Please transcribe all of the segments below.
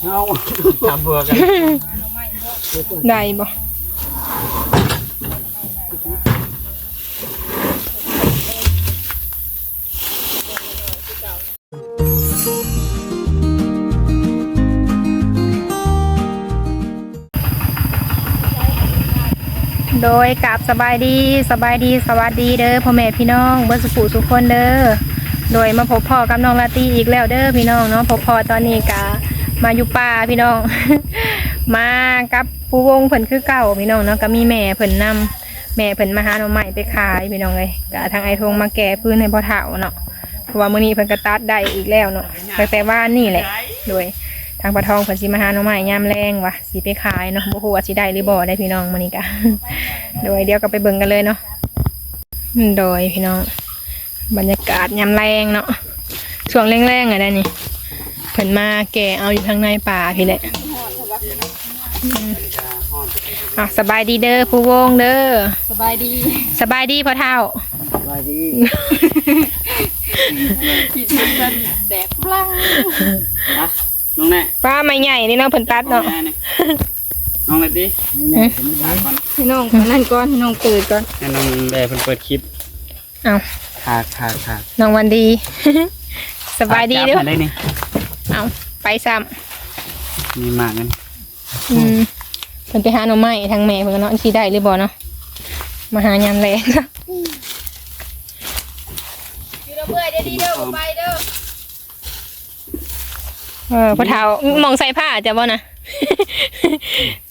เช้าทำเบื่อกันได้บ่โดยกับสบายดีสบายดีสวัสดีเด้อพ่อแม่พี่น้องเบิร์สุขุสุขคนเด้อ โดยมาพบพ่อกับน้องลาตีอีกแล้วเด้อพี่น้องเนาะพบพ่อตอนนี้กะมาอยู่ป่าพี่น้อง มากับผู้วงเพิ่นคือเก่าพี่น้องเนาะก็มีแม่เพิ่นนำแม่เพิ่นมาหาหน่อไม้ไปขายพี่น้องเลยกะทางไอทงมาแก่พื้นให้พ่อเฒ่าเนาะเพราะว่ามื้อนี้เพิ่นก็ตัดได้อีกแล้วเนาะตั้งแต่ว่านี่แหละโดยทางปะทองเพิ่นสิมาหาหน่อไม้ยามแรงวะสิไปขายเนาะบ่ฮู้ว่าสิได้หรือบ่ได้พี่น้องมื้อนี้กะโดยเดี๋ยวก็ไปเบิ่งกันเลยเนาะโดยพี่น้อง บรรยากาศยามแรงเนาะช่วงแรงๆอะได้นี่เพิ่นมาแก่เอาอยู่ทางในป่าพี่แหละอะสบายดีเด้อผู้วงเด้อสบายดี สบายดีพ่อเท่าสวัสดีคิดถึงกันแดกพลังอะน้องแน่ป้าไม่ใหญ่นี่เนาะเพิ่นตัดน้องเนาะแน่นี่น้องอะไรดิถามก่อนพี่น้องคนนั่นก่อนพี่น้องตื่นก่อนให้น้องแด่เพิ่นเปิดคลิปเอา ขาดขาดขาดน้องวันดี สบายดีเด้อจัมาได้นี่เอาไปซ้มีหมากกันำอืมเพิ่นไปหาหน่อไม้ทางแม่เพิ่นก็เนาะสิได้หรือบ่เนาะมาหายามแรงอยู่ระเบิดเด้อดีเด้อบ่ไปเด้อเออพ่อเท่ามองใส่ผ้าจะบ่นะ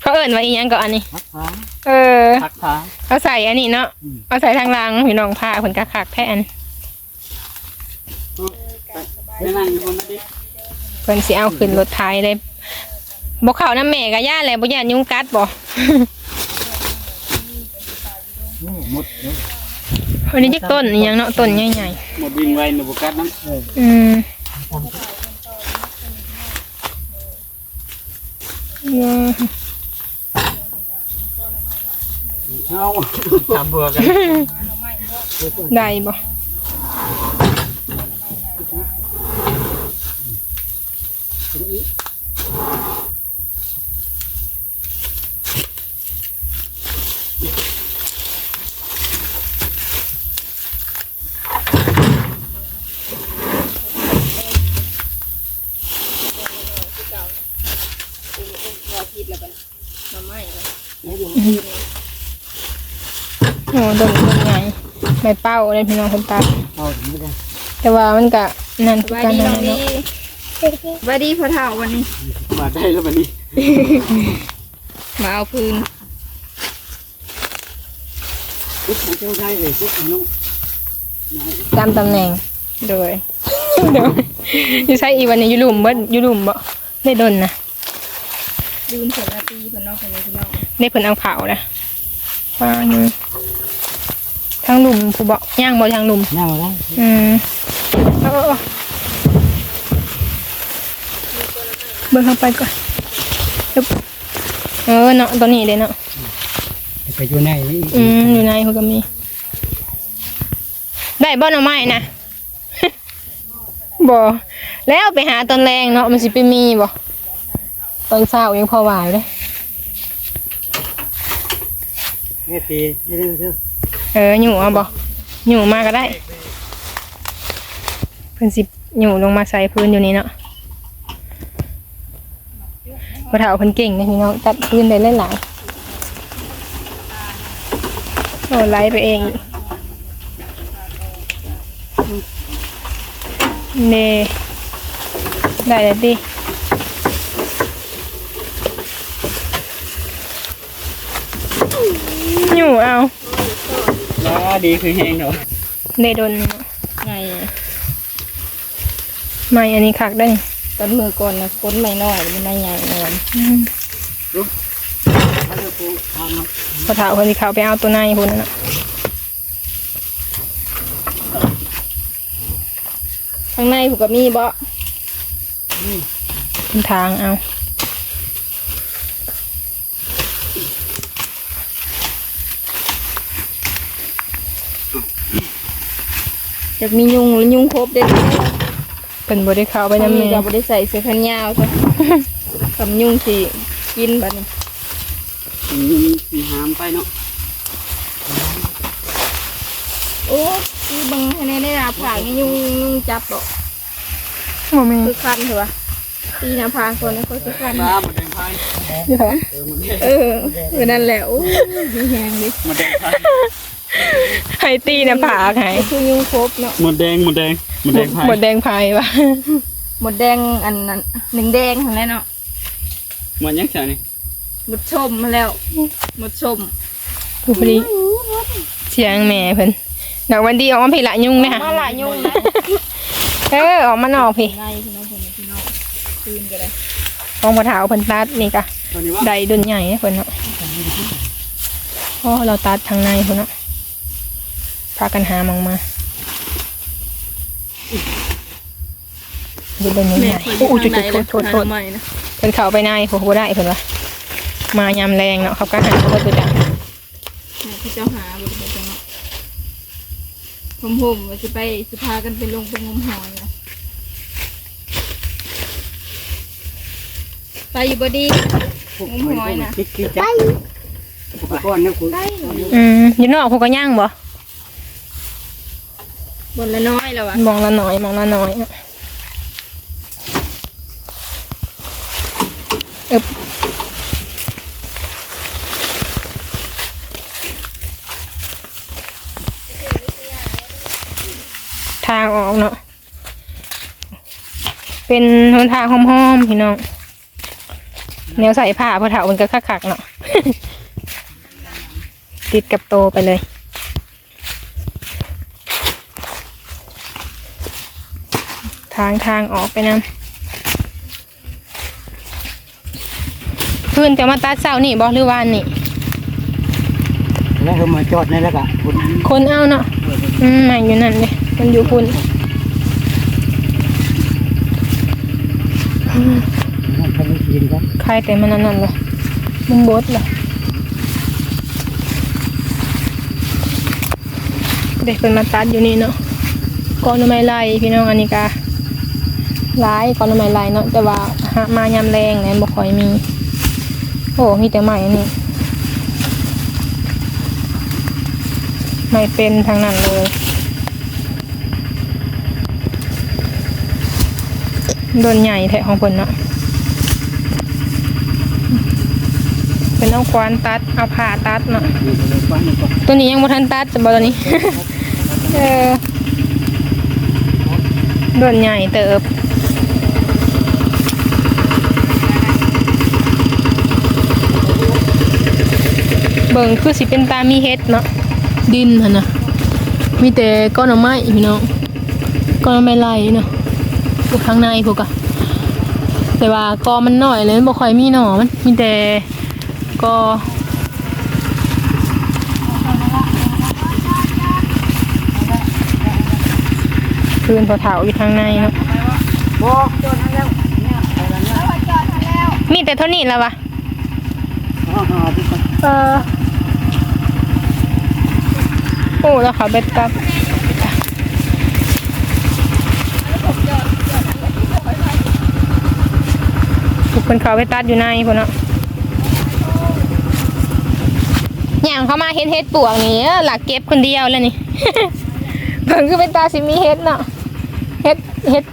เขาเอิ้นว่าอีหยังก็อันนี้พักผ้า เออ พักผ้าเอาใส่อันนี้เนาะเอาใส่ทางหลังพี่น้องผ้าเพิ่นก็คักแท้อันไปนั่งอยู่บนนั้นดิเพิ่นสิเอาขึ้นรถไถเลยบ่เข้าน้ำแม่ก็ย่านแหละบ่ย่านยุงกัดบ่หมดเนาะอันนี้จักต้นอีหยังเนาะต้นใหญ่หมดวิ่งไวหนูบุกัดน้ำๆอืมอืม เช้าทำเบื่อกันได้บ่ โอ้ต้นต้นใหญ่ใบเป้าเลยพี่น้องเพิ่นตัดเอาถึงไม่ได้แต่ว่ามันก็นั่นสคือบายกันดีน้นั่อนงแหละดีเนาะสบายดีพ่อเฒ่าวันนี้ มาได้แล้ววันนี้ มาเอาพื้นปุ๊บของเจ้าได้เลยปุ๊บน้องตามตำแหน่งโดยโดยอยู่ใช้อีวันนี้อยู่หลุมบ่อยู่หลุมบ่ได้ดนนะยืนเสร็จนาทีเพิ่นน้องคนนี้พี่น้องได้เพิ่นเอาเขานะฟัง ทางหลุมผู้บอกย่างบ่ทางหลุมย่างมาได้อืมเอาเอาเอาเบิ่งเข้าไปก่อนอึ๊บเออเนาะตัวนี้เลยเนาะไปอยู่ในนี่อืมอยู่ในเขาก็มี ได้บ่หน่อไม้นะบ่แล้วไปหาตอนแรงเนาะมันสิไปมีบ่ตอนเช้ายังพอไหวเลยแม่ตีเร็วเร็ว เออหยู่เอาบ่หยู่มาก็ได้เพิ่นสิหยู่ลงมาใส่พื้นอยู่นี่เนาะพอเฒ่าเพิ่นเก่งนะพี่น้องตัดพื้นได้หลายๆโอ้ไล่ไปเองเน่ได้แล้วดิหยู่เอา แล้วดีคือแห้งเนาะได้โดนเนาะไงไม่อันนี้คักได้นี่ตอนมือก่อนนะก้นไม่น้อยมันไม่ใหญ่นอนพอถามคนที่เขาไปเอาตัวในคนนั้นน่ะข้างในผูกกับมีบ่เป็นทางเอา จะมียุงหรือยุงครบเด้อเป็นบ่ได้เข้าไปน้ำนำมือแม่ก็บ่ได้ใส่เสื้อแขนยาวจ้ะกำยุ่งสิกินบัดนี้อืมสีหามไปเนาะโอ้ยบังให้แน่ได้รับผ่านี่ยุ่งยุ่งจับดอกบ่แม่คือคันเถอะวะตีหน้าผากคนแล้วก็คือคันปลาหมดแดงไฟเออเออนั่นแหละโอ้ยมีแหงดิหมดแดงไฟ ให้ตีนะผากให้คือยุ่งครบเนาะหมดแดงหมดแดงหมดแดงไฟหมดแดงไผ่ว่ะหมดแดงอันนั้นหนึ่งแดงทั้งนั้นเนาะหมดยังไงนี่หมดชมมาแล้วหมดชมผู้พอดีเสียงแม่เพิ่นดอกวันดีออกมาพี่ละยุ่งนะมาละยุ่งนะเออออกมานอกพี่ไงพี่น้องผมพี่น้องคืนกันเลยฟองพอเท้าเพิ่นตัดนี่กะตัวนี้ว่าใดดุนใหญ่เพิ่นเนาะอ๋อเราตัดทางในเพิ่นเนาะ พากันหามองมาดูเป็นยังไงแม่เคยอโอ้ยู่โหทางไหนโทเลยษโทษโทษใหม่นะเพิ่นเข้าไปในโหบ่ได้เพิ่นว่ามายามแรงเนาะเขาก็หันเขาตัวจังแม่ที่เจ้าหาบริบทเนาะผมผมว่าจะไปสิพากันไปลงไปงมหอยนะไปอยู่บดีงมหอยนะคิดคิดจับอุปกรณ์เนี่ยคุณไปอืมอยู่นอกพวกก็ย่างบ่ บนละน้อยแล้ววะมองละน้อยมองละน้อยอะอึบทางออกเนาะเป็นหนทางห้อมๆพี่น้องแนวใส่ผ้าเพอเถามันก็คักๆเนาะติดกับโตไปเลย ทางทางออกไปนำเพื่อนจะมาตัดเสานี่บอกหรือวาอันนี่ แล้วก็มาจอดในแล้วก็คุณคนเอาเนาะอืมมาอยู่นั่นเลยมันอยู่คุณทำให้กินครับใครแต่มันนั่นนั่นเลยมึงบดเลยเด็กเป็นมาตัดอยู่นี่เนาะกอนไม้ไล่พี่น้องอันนี้กา ร้ายกอนไม้ไล่เนาะแต่ว่าหามายามแรงเนี่ยบ่ค่อยมี โอ้มีแต่ไม้อันนี้ไม่เป็นทางนั้นเลยโดนใหญ่แทะของเพิ่นเนาะเป็นเอาควานตัดเอาผ่าตัดเนาะตัวนี้ยังบ่ทันตัดจะบอตัวนี้ เออโดนใหญ่เติบ บิ่งคือสิเป็นตามีเฮ็ดเนาะดินหั่นนะมีแต่ก้อนหน่อไม้พี่น้องก้อนหน่อไม้ไล่เนาะพวกข้างในพวกอะแต่ว่ากอมันน้อยเลยมันบ่ค่อยมีหน่อมันมีแต่กอคืนพอเถาอยู่ทางในเนาะบอกมีแต่เท่านี้แล้ววะอ่าหาที่ก่อนเออ โอ้แล้วเขาเบ็ดกับทุกคนเขาไปตัดอยู่ในพวกเนาะอย่างเขามาเฮ็ดเฮ็ดปวกนี่หลักเก็บคนเดียวแล้วนี่เพิ่งคือเป็นตาสิมีเฮ็ดเนาะเฮ็ดเฮ็ด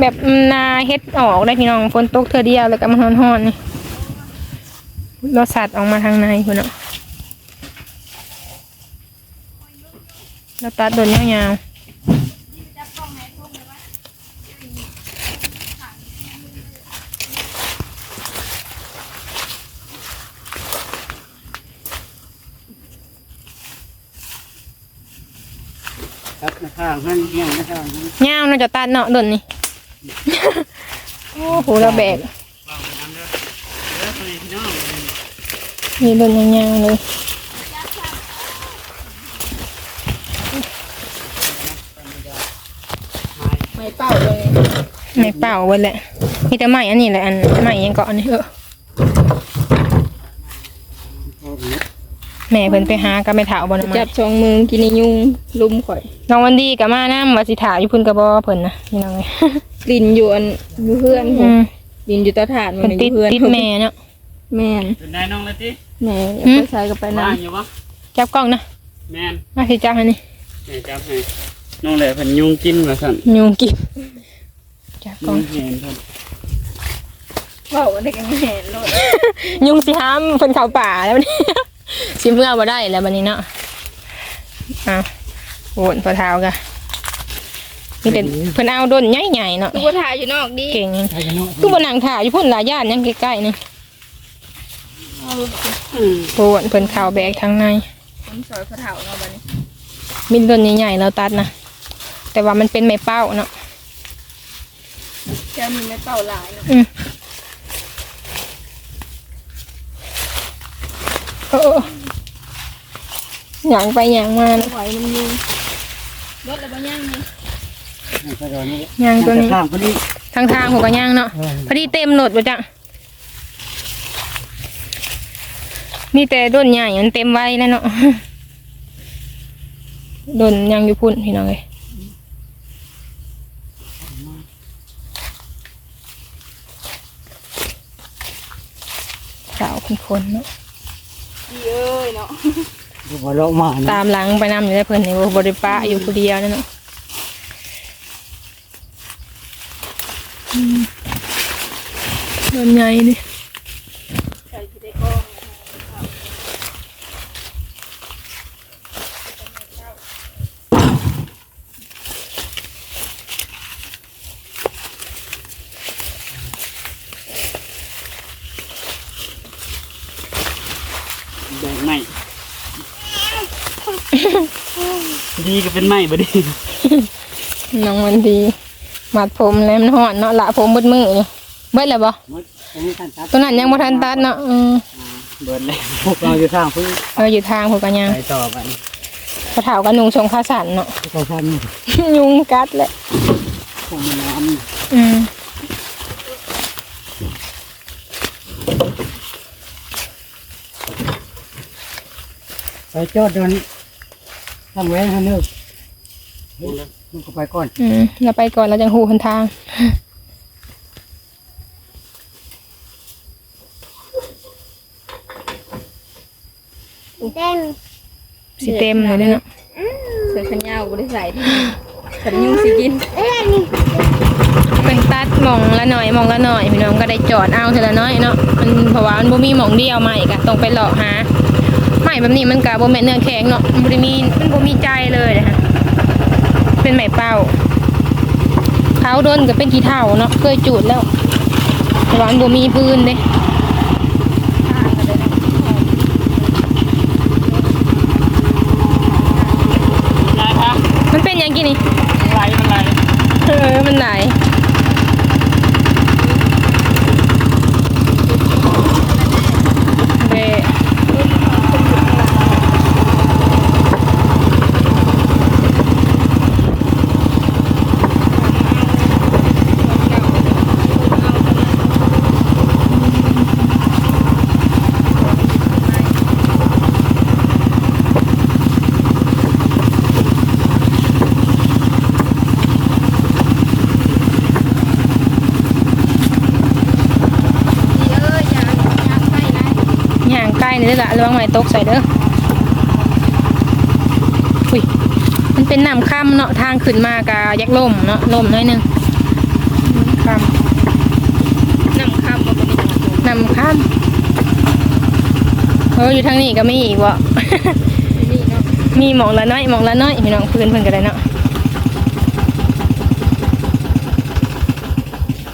แบบนาเฮ็ดออกได้พี่น้องฝนตกเธอเดียวแล้วก็มันฮ้อนๆนี่รสสัตว์ออกมาทางในคุณเนาะ แล้วตัดโดนยาวครับในข้างนั่นเงี้ยในข้างนั่นๆยาวเนาะจะตัดเนาะโดนนี่ โอ้โหเราแบกวางไปน้ำเด้อเด้อพี่น้องมีโดนยาวๆเลย ไม่เป่าเลย ไม่เปล่าเว้ยแหละมีแต่ไม้อันนี้แหละอันไม้ยังเกาะอันนี้เออพอดีแม่เพิ่นไปหาก็ไม่ถาวบ่น้องจัไม้บสองมือกินในยุงลุมข่อยน้องวันดีก็มานํว่าสิถ่าอยู่พุ่นก็บ่เพิ่นนะพี่น้องเอ้ยกลิ่นอยู่อันอยู่เพื่อนผอืมมกลิ่นอยู่เตาถ่านมัเพิ่นนอติดยู่เพื่อนติดแม่เนาะแม่นเป็นได้น้องละติแม่หืมไปใช้กับไปว่างน้ำอยู่ปะจับกล้องนะแม่นมาสิจับให้นี่แม่จับให้น้องเลยเพิ่นยุงกินว่าซั่นยุงกิน จับกล้ยุองงเห็นเพิ่นเว้าได้กันแม่นโลดยุงสิห้ามเพิ่นเข้าป่าแล้วนี่สิเมื่อบ่ได้แล้วบัดนี้เนาะอ้าวโหนพอเท้ากะนี่เป็นเพิ่นเอาด้นใหญ่ๆเนาะคือว่าถ่ายอยู่นอกดีเก่งยังคือบ่นั่งถ่ายอยู่พุ่นหลายย่านยังใกล้ๆนี่อืมโหนเพิ่นเข้าแบกทางในผมสอยพระเถาเนาะบัดนี้มีต้นใหญ่ๆเราตัดนะแต่ว่ามันเป็นไม้เป้าเนาะ แค่มีไม่เป่าหลายเนาะอืมโอ้หยางไปหยางมานะไหวมันยุงรถแล้วบ่ย่างนี่ไปก่อนนี่หยางตัวนี้ ข้างพอดีทางทางหัวกระย่างเนาะพอดีเต็มโหลดบ่จ้ะมีแต่ต้นใหญ่มันเต็มไว้แล้วเนาะโดนยังอยู่พุ่นพี่น้องเลย สาวคนๆเนาะดีเอ้ยเนาะบ่ลงมานะตามหลังไปนำอยู่ได้เพิ่นนี่บ่บริปะอยู่ผู้เดียวนั่นเนาะอืมโดนใหญ่ดิ ใส่ที่ได้กล้อง แบกไม้ ดีก็เป็นไม้บ่ดีน้องมันดีมัดผมแล้วมันหอนเนาะละผมเบิดมืออยู่เบิดแล้วบ่หมดอันนี้ท่านตัดตัวนั้นยังบ่ทันตัดเนาะอืมอ่าเบิดแล้วพวกเราอยู่ทางพื้นเอออยู่ทางพวกกันยังไปต่อไปกระเถากันนุงชงข้าวสันเนาะก็ทันยุงกัดแหละคงน้ำอืมไปจอดเดิน ทางแหวนทางนึกมันก็ไปก่อน อืมเราไปก่อนเราจะหูหนทางเต้นสิเต็มเลยเนาะเสื้อแขนยาวบ่ได้ใส่ที่ฉันยุงสิกินเป็นตัดหมองละหน่อยหมองละหน่อยพี่น้องก็ได้จอดเอาเท่าละน้อยเนาะมันเพราะว่ามันบ่มีหมองเดียวใหม่กะต้องไปเลาะหาใหม่ แบบนี้มันกะบ่แม่นเนื้อแข็งเนาะมันบ่ได้มีมันบ่มีใจเลยนะคะเป็นไหมเป้าเขาโดนก็เป็นกี่เท่าเนาะเคยจูดแล้วเพราะว่ามันบ่มีพื้นเด้ได้ครับมันเป็นหยังกี่นี่ไหลมันไหลเออมันไหน ด้อละระวังไม้ตกใส่เด้ออุ้ยมันเป็นน้ำค่ำเนาะทางขึ้นมากะยักล่มเนาะล่มหน้อยหนึงค่ำน้ำข้ามบ่เป็นน้ำค่ำเอออยู่ทางนี้ก็มีอีกวะนี่เนาะมีหมองละน้อยหมองละน้อยพี่น้องพื้นเพิ่นก็ได้เนาะ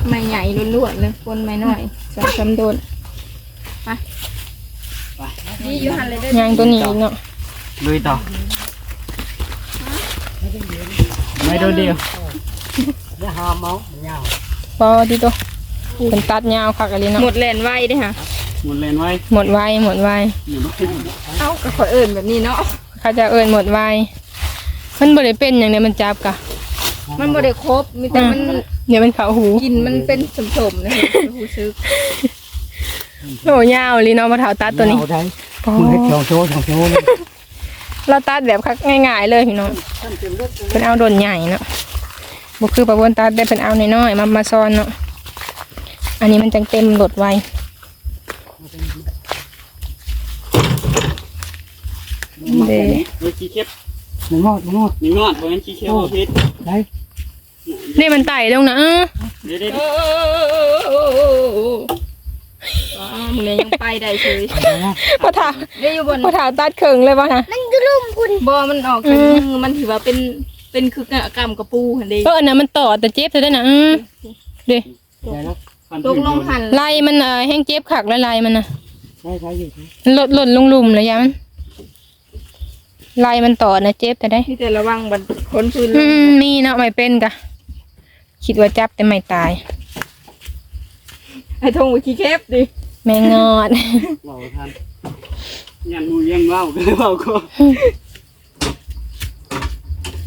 ไม่ใหญ่ล้วนๆเลยคนไม่น้อยสองสามโดนไป นี่อยู่หันเลยได้ยางตัวนี้อีกเนาะลุยต่อไม่โดนเดียวจะหาเมาเงาพอที่ตัวเป็นตัดยาวคักอะไรเนาะหมดแลนไว้เด้ค่ะ หมดเลนไว้หมดไวหมดไวอยู่ไม่ขึ้นเอ้าก็ขอเอิ่นแบบนี้เนาะเขาจะเอิ้นหมดไวมันบ่ได้เป็นอย่างเดียวมันจับกะมันบ่ได้ครบมีแต่มันเดี๋ยวมันเข้าหูกินมันเป็นสมๆนะหูซึกโอ้ยาวเลยเนาะมาเถาตัดตัวนี้ เอาได้โอ้ มือเฮ็ดสองโชว์สองโชว์เลยเราตัดแบบคักง่ายๆเลยพี่น้องท่านเต็มรถเลยเพิ่นเอาโดนใหญ่เนาะบ่คือประวนตัดได้เพิ่นเอาน้อยๆมามาซ้อนเนาะอันนี้มันจังเต็มรถไวเด้โอ้ยขี้เข็บมันงอดมันงอดมีงอดเพราะงั้นขี้เข็บเอาพิษได้นี่มันไต่ลงนะเออเดี๋ยวเดี๋ ยวโอ้โอ้โอ้โอ้อ๋อมึงเนี่ยยังไปได้เฉยได้นะบ่ถาได้อยู่บนบ่ถาตัดเคิงเลยบ่นะบ่มันออกจากมือมันถือว่าเป็นเป็นคือกกรรมกระปูหันเดีเอออันนั้นมันต่อแต่เจ็บเท่านั้นนะเออเด้ได้แล้วฟันตกลงหันลายมันเอ่อแห้งเจ็บคักแล้วลายมันน่ะได้ได้อยู่มันหล่นหล่นลงหลุมเลยยามันลายมันต่อนะเจ็บแต่ได้ที่แต่ระวังบันคนพื้นอืมมีเนาะไม่เป็นกะคิดว่าจับแต่ไม่ตายไอ้ทงไปขี้แคบดิ แม่งอดเบาทันยันมูยังเบาก็เลยเบาก็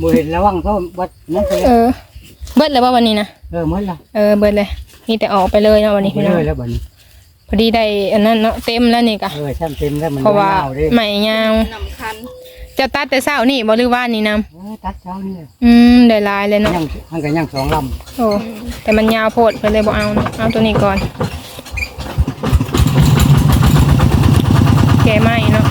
มือเห็นระวังเขาวัดนั่นไปเออ เบิดแล้วว่าวันนี้นะ เออหมดละเออ เบิดเลยมีแต่ออกไปเลยเนาะวันนี้ไปพี่เลน้องยแล้วบัดนี้พอดีได้อันนั้นเนาะเต็มแล้วนี่กะเออช่างเต็มแล้วมันเพราะว่าเอดิใหม่ยาวนำคันจะตัดแต่เช้านี่บ่หรือว่านี่นํเออตัดเช้านี่อืมได้ลายเลยเนาะยังมันก็ยังสองลโอ้แต่มันยาวโพดเพิ่นเลยบ่เอาเนาะเอาตัวนี้ก่อน แกไหมเนาะ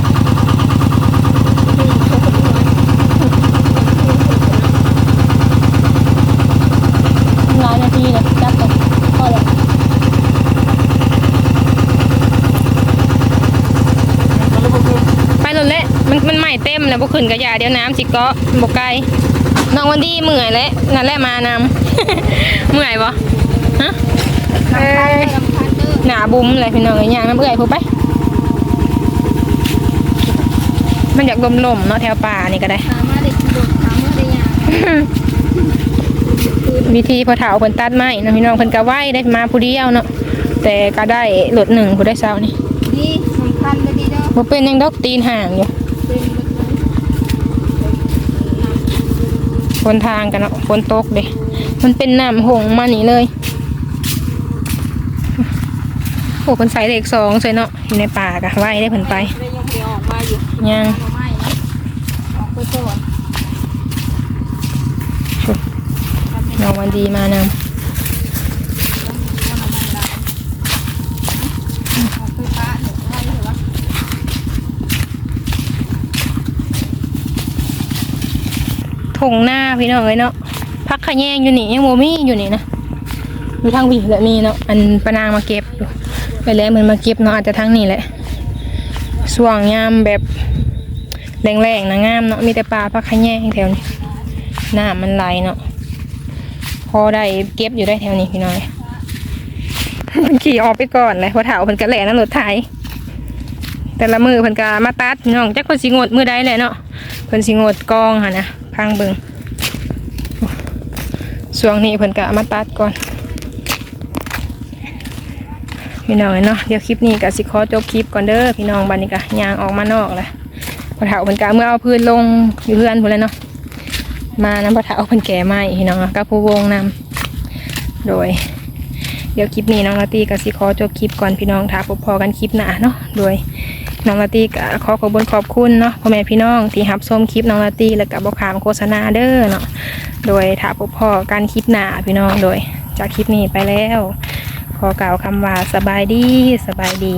หลายนาทีเลยจับกันพอแล้วไปรถแล้วมันมันให ม่เต็มแล้วบ่ขึ้นกระยาเดี๋ยวน้ำสิเกาะบ่ไกลน้องวันดีเมื่อยแล้วนั่นแหละมานำ เมื่อยบ่ฮะเอ้ยนำคันเด้อหนาบุ้มเลยพี่น้องเอ้ยย่างน้ำเอื่อยพูดไป มันอยากลมลมๆเนาะแถวป่านี่ก็ได้ถามมาได้กี่โดดถามมาได้ยังวิธีพอเถาเพิ่นตัดไม้เนาะพี่น้องเพิ่นก็ไหวได้มาผู้เดียวเนาะแต่ก็ได้รถหนึ่งผู้ได้เช้านี่นี่สำคัญเลยดีเด้อบ่เป็นหยังดอกตีนห่างอยู่ เป็ นทางกันเนาะฝนตกเด้มันเป็นน้ำหงมานี่เลยโอ้เพิ่นใส่เลขสองใส่เนาะอยู่ในป่ากะว่ายได้ผลไปยังนอนน้องวันดีมานำ ออกไปป้าเดี๋ยวอะไรเหรอวะ ทงหน้าพี่น้องเอ้ยเนาะพักขะแยงอยู่นี่ยังโมมี่อยู่นี่นะอยู่ทางวีแบบนี้เนาะอันปนางมาเก็บอยู่ไปแล้วมันมาเก็บเนาะอาจจะทางนี้แหละส่วงยามแบบแรงๆนะงามเนาะมีแต่ปลาพักขะแยงแถวนี้หน้ำมันไหลเนาะพอได้เก็บอยู่ได้แถวนี้พี่น้อยมันขี่ออกไปก่อนเลยพอเถาเพิ่นกระแหล่นรถไถแต่ละมือเพิ่นกามาตัดน้องจักเพิ่นสิงดมือใดแหละเนาะเพิ่นสิงดกองค่ะนะ พังเบิงช่วงนี้เพิ่นก็มาตัดก่อนพี่น้องเนาะเดี๋ยวคลิปนี้ก็สิขอจบคลิปก่อนเด้อพี่น้องบัดนี้ก็ยางออกมานอกแล้วพอเฒ่าเพิ่นก็เมื่อเอาพื้นลงอยู่เพื่อนพุ่นเลยเนาะมานํพอเฒ่าเพิ่นแก่ไม้พี่น้องกับผู้วงนำโดย เดี๋ยวคลิปนี้น้องลาตี้ก็สิขอจบคลิปก่อนพี่น้องถ้าพบพอกันคลิปหน้าเนาะโดย น้องลาตีก็ขอขอบคุณขอบคุณเนาะพ่อแม่พี่น้องที่รับชมคลิปน้องลาตีแล้วก็บอกขามโฆษณาเด้อเนาะโดยถ้าพบพ่อการคลิปหน้าพี่น้องโดยจากคลิปนี้ไปแล้ว ขอกล่าวคำว่าสบายดีสบายดี